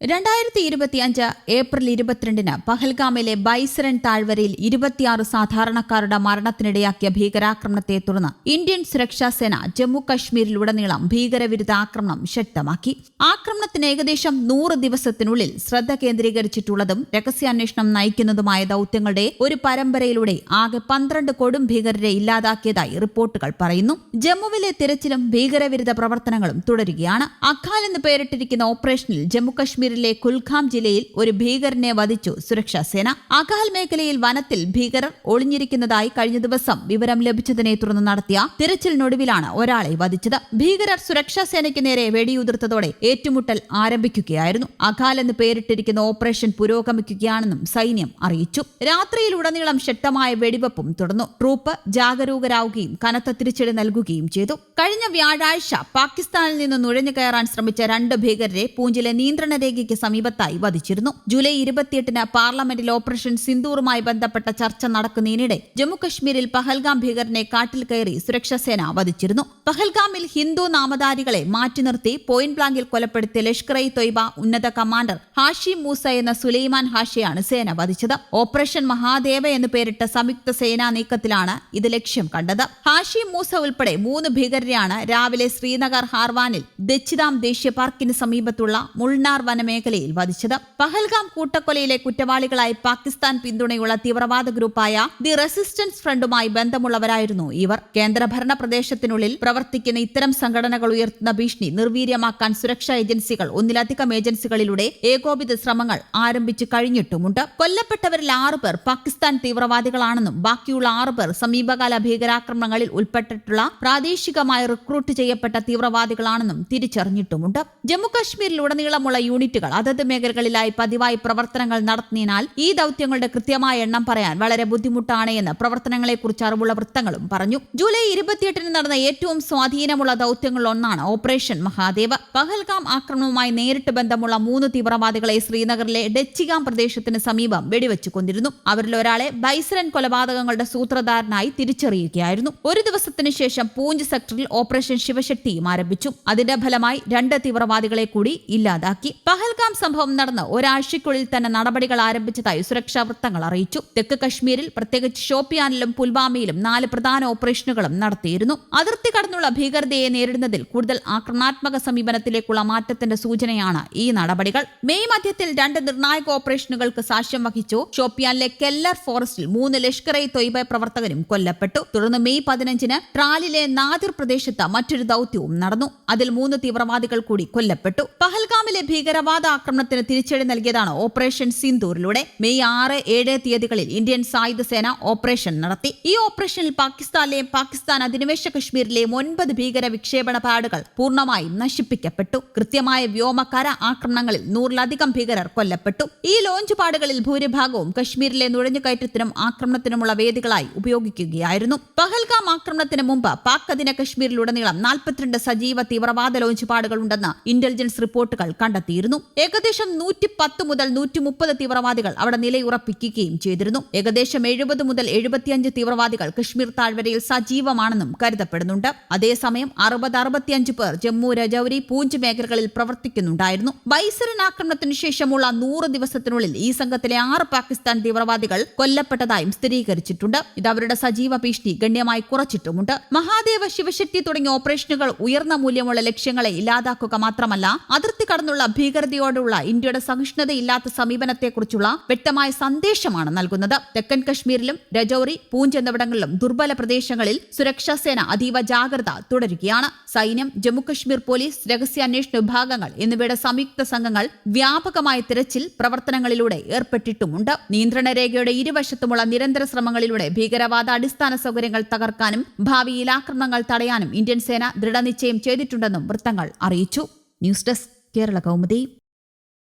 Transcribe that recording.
രണ്ടായിരത്തി ഇരുപത്തിയഞ്ച് ഏപ്രിൽ ഇരുപത്തിരണ്ടിന് പഹൽഗാമിലെ ബൈസരൻ താഴ്വരയിൽ ഇരുപത്തിയാറ് സാധാരണക്കാരുടെ മരണത്തിനിടയാക്കിയ ഭീകരാക്രമണത്തെ തുടർന്ന് ഇന്ത്യൻ സുരക്ഷാ സേന ജമ്മു കശ്മീരിലുടനീളം ഭീകരവിരുദ്ധ ആക്രമണം ശക്തമാക്കി. ആക്രമണത്തിന് ഏകദേശം നൂറ് ദിവസത്തിനുള്ളിൽ ശ്രദ്ധ കേന്ദ്രീകരിച്ചിട്ടുള്ളതും രഹസ്യാന്വേഷണം നയിക്കുന്നതുമായ ദൌത്യങ്ങളുടെ ഒരു പരമ്പരയിലൂടെ ആകെ പന്ത്രണ്ട് കൊടും ഭീകരരെ ഇല്ലാതാക്കിയതായി റിപ്പോർട്ടുകൾ പറയുന്നു. ജമ്മുവിലെ തിരച്ചിലും ഭീകരവിരുദ്ധ പ്രവർത്തനങ്ങളും തുടരുകയാണ്. അഖാൽ എന്ന് പേരിട്ടിരിക്കുന്ന ഓപ്പറേഷനിൽ ജമ്മു കശ്മീരിലെ കുൽഖാം ജില്ലയിൽ ഒരു ഭീകരനെ വധിച്ചു സുരക്ഷാ സേന. അഖാൽ മേഖലയിൽ വനത്തിൽ ഭീകരർ ഒളിഞ്ഞിരിക്കുന്നതായി കഴിഞ്ഞ ദിവസം വിവരം ലഭിച്ചതിനെ തുടർന്ന് നടത്തിയ തിരച്ചിലിനൊടുവിലാണ് ഒരാളെ വധിച്ചത്. ഭീകരർ സുരക്ഷാ സേനയ്ക്ക് നേരെ വെടിയുതിർത്തതോടെ ഏറ്റുമുട്ടൽ ആരംഭിക്കുകയായിരുന്നു. അഖാൽ എന്ന് പേരിട്ടിരിക്കുന്ന ഓപ്പറേഷൻ പുരോഗമിക്കുകയാണെന്നും സൈന്യം അറിയിച്ചു. രാത്രിയിലുടനീളം ശക്തമായ വെടിവെപ്പും തുടർന്നു. ട്രൂപ്പ് ജാഗരൂകരാവുകയും കനത്ത തിരിച്ചടി നൽകുകയും ചെയ്തു. കഴിഞ്ഞ വ്യാഴാഴ്ച പാകിസ്ഥാനിൽ നിന്ന് നുഴഞ്ഞു കയറാൻ ശ്രമിച്ച രണ്ട് ഭീകരരെ പൂഞ്ചിലെ നിയന്ത്രണ രേഖയ്ക്ക് സമീപത്തായി വധിച്ചിരുന്നു. ജൂലൈ ഇരുപത്തിയെട്ടിന് പാർലമെന്റിൽ ഓപ്പറേഷൻ സിന്ദൂറുമായി ബന്ധപ്പെട്ട ചർച്ച നടക്കുന്നതിനിടെ ജമ്മുകശ്മീരിൽ പഹൽഗാം ഭീകരനെ കാട്ടിൽ കയറി സുരക്ഷാസേന വധിച്ചിരുന്നു. പഹൽഗാമിൽ ഹിന്ദു നാമധാരികളെ മാറ്റി നിർത്തി പോയിന്റ് ബ്ലാങ്കിൽ കൊലപ്പെടുത്തിയ ലഷ്കർ ഇ തൊയ്ബ ഉന്നത കമാൻഡർ ഹാഷി മൂസ എന്ന സുലൈമാൻ ഹാഷിയാണ് സേന വധിച്ചത്. ഓപ്പറേഷൻ മഹാദേവ എന്ന് പേരിട്ട സംയുക്ത സേനാ നീക്കത്തിലാണ് ഇത് ലക്ഷ്യം കണ്ടത്. ഹാഷി മൂസ ഉൾപ്പെടെ മൂന്ന് ഭീകരരെയാണ് രാവിലെ ശ്രീനഗർ ഹാർവാനിൽ ദച്ചിദാം ദേശീയ പാർക്കിന് സമീപത്തുള്ള മുൾനാർ വനമേഖലയിൽ വധിച്ചത്. പഹൽഗാം കൂട്ടക്കൊലയിലെ കുറ്റവാളികളായി പാകിസ്ഥാൻ പിന്തുണയുള്ള തീവ്രവാദ ഗ്രൂപ്പായ ദി റെസിസ്റ്റൻസ് ഫ്രണ്ടുമായി ബന്ധമുള്ളവരായിരുന്നു ഇവർ. കേന്ദ്രഭരണ പ്രദേശത്തിനുള്ളിൽ പ്രവർത്തിക്കുന്ന ഇത്തരം സംഘടനകൾ ഉയർത്തുന്ന ഭീഷണി നിർവീര്യമാക്കാൻ സുരക്ഷാ ഏജൻസികൾ ഒന്നിലധികം ഏജൻസികളിലൂടെ ഏകോപിത ശ്രമങ്ങൾ ആരംഭിച്ചു കഴിഞ്ഞിട്ടുമുണ്ട്. കൊല്ലപ്പെട്ടവരിൽ ആറുപേർ പാകിസ്ഥാൻ തീവ്രവാദികളാണെന്നും ബാക്കിയുള്ള ആറുപേർ സമീപകാല ഭീകരാക്രമണങ്ങളിൽ ഉൾപ്പെട്ടിട്ടുള്ള പ്രാദേശികമായി റിക്രൂട്ട് ചെയ്യപ്പെട്ട തീവ്രവാദികളാണെന്നും തിരിച്ചറിഞ്ഞിട്ടുമുണ്ട്. ജമ്മുകശ്മീരിലുടനീളമുള്ള യൂണിറ്റുകൾ അതത് മേഖലകളിലായി പതിവായി പ്രവർത്തനങ്ങൾ നടത്തുന്നതിനാൽ ഈ ദൌത്യങ്ങളുടെ കൃത്യമായ എണ്ണം പറയാൻ വളരെ ബുദ്ധിമുട്ടാണ് എന്ന് പ്രവർത്തനങ്ങളെക്കുറിച്ച് അറിവുള്ള വൃത്തങ്ങളും പറഞ്ഞു. ജൂലൈ ഇരുപത്തിയെട്ടിന് നടന്ന ഏറ്റവും സ്വാധീനമുള്ള ദൌത്യങ്ങളിൽ ഒന്നാണ് ഓപ്പറേഷൻ മഹാദേവ്. പഹൽഗാം ആക്രമണവുമായി നേരിട്ട് ബന്ധമുള്ള മൂന്ന് തീവ്രവാദികളെ ശ്രീനഗറിലെ ഡച്ചിഗാം പ്രദേശത്തിന് സമീപം വെടിവെച്ചു കൊണ്ടിരുന്നു അവരിൽ ഒരാളെ ബൈസരൻ കൊലപാതകങ്ങളുടെ സൂത്രധാരനായി തിരിച്ചറിയുകയായിരുന്നു. ഒരു ദിവസത്തിന് ശേഷം പൂഞ്ച് സെക്ടറിൽ ഓപ്പറേഷൻ ശിവശക്തിയും ആരംഭിച്ചു. അതിന്റെ ഫലമായി രണ്ട് തീവ്രവാദികളെ കൂടി ഇല്ലാതാക്കി. പഹൽഗാം സംഭവം നടന്ന് ഒരാഴ്ചയ്ക്കുള്ളിൽ തന്നെ നടപടികൾ ആരംഭിച്ചതായി സുരക്ഷാ വൃത്തങ്ങൾ അറിയിച്ചു. തെക്ക് കശ്മീരിൽ പ്രത്യേകിച്ച് ഷോപ്പിയാനിലും പുൽവാമയിലും നാല് പ്രധാന ഓപ്പറേഷനുകളും നടത്തിയിരുന്നു. അതിർത്തി കടന്നുള്ള ഭീകരതയെ നേരിടുന്നതിൽ കൂടുതൽ ആക്രമണാത്മക സമീപനത്തിലേക്കുള്ള മാറ്റത്തിന്റെ സൂചനയാണ് ഈ നടപടികൾ. മെയ് മധ്യത്തിൽ രണ്ട് നിർണായക ഓപ്പറേഷനുകൾക്ക് സാക്ഷ്യം വഹിച്ചു. ഷോപ്പിയാനിലെ കെല്ലർ ഫോറസ്റ്റിൽ മൂന്ന് ലഷ്കർ ഇ തൊയ്ബ പ്രവർത്തകരും കൊല്ലപ്പെട്ടു. തുടർന്ന് മെയ് പതിനഞ്ചിന് ട്രാലിലെ നാദിർ പ്രദേശത്ത് മറ്റൊരു ദൌത്യവും നടന്നു. അതിൽ മൂന്ന് തീവ്രവാദികൾ കൂടി കൊല്ലപ്പെട്ടു. പഹൽഗാമിലെ ഭീകരവാദ ആക്രമണത്തിന് തിരിച്ചടി നൽകിയതാണ് ഓപ്പറേഷൻ സിന്ദൂറിലൂടെ മെയ് ആറ് ഏഴ് തീയതികളിൽ ഇന്ത്യൻ സായുധ സേന ഓപ്പറേഷൻ നടത്തി. ഈ ഓപ്പറേഷനിൽ പാകിസ്ഥാനിലെയും പാകിസ്ഥാൻ അധിനിവേശ കശ്മീരിലെയും ഒൻപത് ഭീകര വിക്ഷേപണ പാടുകൾ പൂർണമായും നശിപ്പിക്കപ്പെട്ടു. കൃത്യമായ വ്യോമകര ആക്രമണങ്ങളിൽ നൂറിലധികം ഭീകരർ കൊല്ലപ്പെട്ടു. ഈ ലോഞ്ച് പാടുകളിൽ ഭൂരിഭാഗവും കശ്മീരിലെ നുഴഞ്ഞുകയറ്റത്തിനും ആക്രമണത്തിനുമുള്ള വേദികളായി ഉപയോഗിക്കുകയായിരുന്നു. പഹൽഗാം ആക്രമണത്തിന് മുമ്പ് പാക് അധീന കശ്മീരിലുടനീളം നാൽപ്പത്തിരണ്ട് സജീവ തീവ്രവാദ ലോഞ്ച് പാടുകൾ ഉണ്ടെന്ന് ഇന്റലിജൻസ് റിപ്പോർട്ടുകൾ കണ്ടെത്തിയിരുന്നു. ഏകദേശം നൂറ്റി പത്ത് മുതൽ നൂറ്റി മുപ്പത് തീവ്രവാദികൾ അവിടെ നിലയുറപ്പിക്കുകയും ചെയ്തിരുന്നു. ഏകദേശം എഴുപത് മുതൽ എഴുപത്തിയഞ്ച് തീവ്രവാദികൾ കശ്മീർ താഴ്വരയിൽ സജീവമാണെന്നും കരുതപ്പെടുന്നുണ്ട്. അതേസമയം അറുപത് അറുപത്തിയഞ്ച് പേർ ജമ്മു രജൌരി പൂഞ്ച് മേഖലകളിൽ പ്രവർത്തിക്കുന്നുണ്ടായിരുന്നു. ബൈസരൻ ആക്രമണത്തിന് ശേഷമുള്ള നൂറ് ദിവസത്തിനുള്ളിൽ ഈ സംഘത്തിലെ ആറ് പാകിസ്ഥാൻ തീവ്രവാദികൾ കൊല്ലപ്പെട്ടതായും സ്ഥിരീകരിച്ചിട്ടുണ്ട്. ഇത് അവരുടെ സജീവ ഭീഷണി ഗണ്യമായി കുറച്ചിട്ടുമുണ്ട്. മഹാദേവ ശിവശക്തി തുടങ്ങിയ ഓപ്പറേഷനുകൾ ഉയർന്ന മൂല്യമുള്ള ലക്ഷ്യങ്ങളെ ഇല്ലാതാക്കുക മാത്രമല്ല അതിർത്തി കടന്നുള്ള ഭീകരതയോടുള്ള ഇന്ത്യയുടെ സഹിഷ്ണുതയില്ലാത്ത സമീപനത്തെക്കുറിച്ചുള്ള വ്യക്തമായ സന്ദേശമാണ് നൽകുന്നത്. തെക്കൻ കശ്മീരിലും രജൌറി പൂഞ്ച് എന്നിവിടങ്ങളിലും ദുർബല പ്രദേശങ്ങളിൽ സുരക്ഷാ സേന അതീവ ജാഗ്രത തുടരുകയാണ്. സൈന്യം ജമ്മുകശ്മീർ പോലീസ് രഹസ്യാന്വേഷണ വിഭാഗങ്ങൾ എന്നിവയുടെ സംയുക്ത സംഘങ്ങൾ വ്യാപകമായ തിരച്ചിൽ പ്രവർത്തനങ്ങളിലൂടെ ഏർപ്പെട്ടിട്ടുമുണ്ട്. നിയന്ത്രണ രേഖയുടെ ഇരുവശത്തുമുള്ള നിരന്തര ശ്രമങ്ങളിലൂടെ ഭീകരവാദ അടിസ്ഥാന സൗകര്യങ്ങൾ തകർക്കാനും ഭാവിയിൽ ആക്രമണങ്ങൾ തടയാനും ഇന്ത്യൻ സേന ദൃഢനിശ്ചയം ചെയ്തിട്ടുണ്ടെന്നും വൃത്തങ്ങൾ അറിയിച്ചു. News desk Kerala Kaumudi.